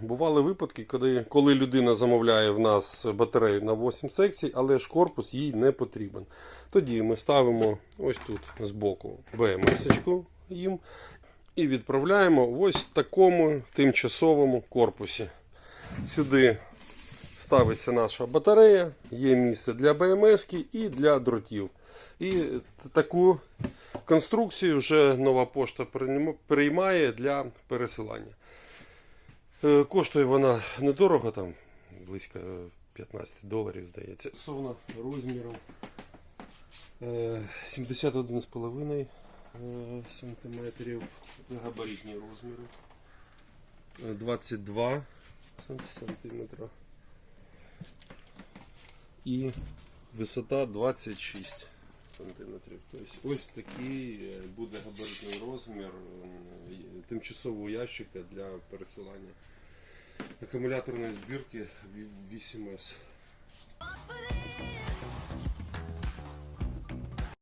Бували випадки, коли, коли людина замовляє в нас батарею на 8 секцій, але ж корпус їй не потрібен. Тоді ми ставимо ось тут збоку БМС-очку їм і відправляємо ось в такому тимчасовому корпусі. Сюди ставиться наша батарея, є місце для БМС і для дротів. І таку конструкцію вже нова пошта приймає для пересилання. Е, Коштує вона недорого, там близько е, 15 доларів, здається. Стосовно розміру е, 71,5 см, габаритні розміри. Е, 22 сантиметра. І висота 26 сантиметрів. Тобто ось такий е, буде габаритний розмір е, тимчасового ящика для пересилання акумуляторної збірки 8С.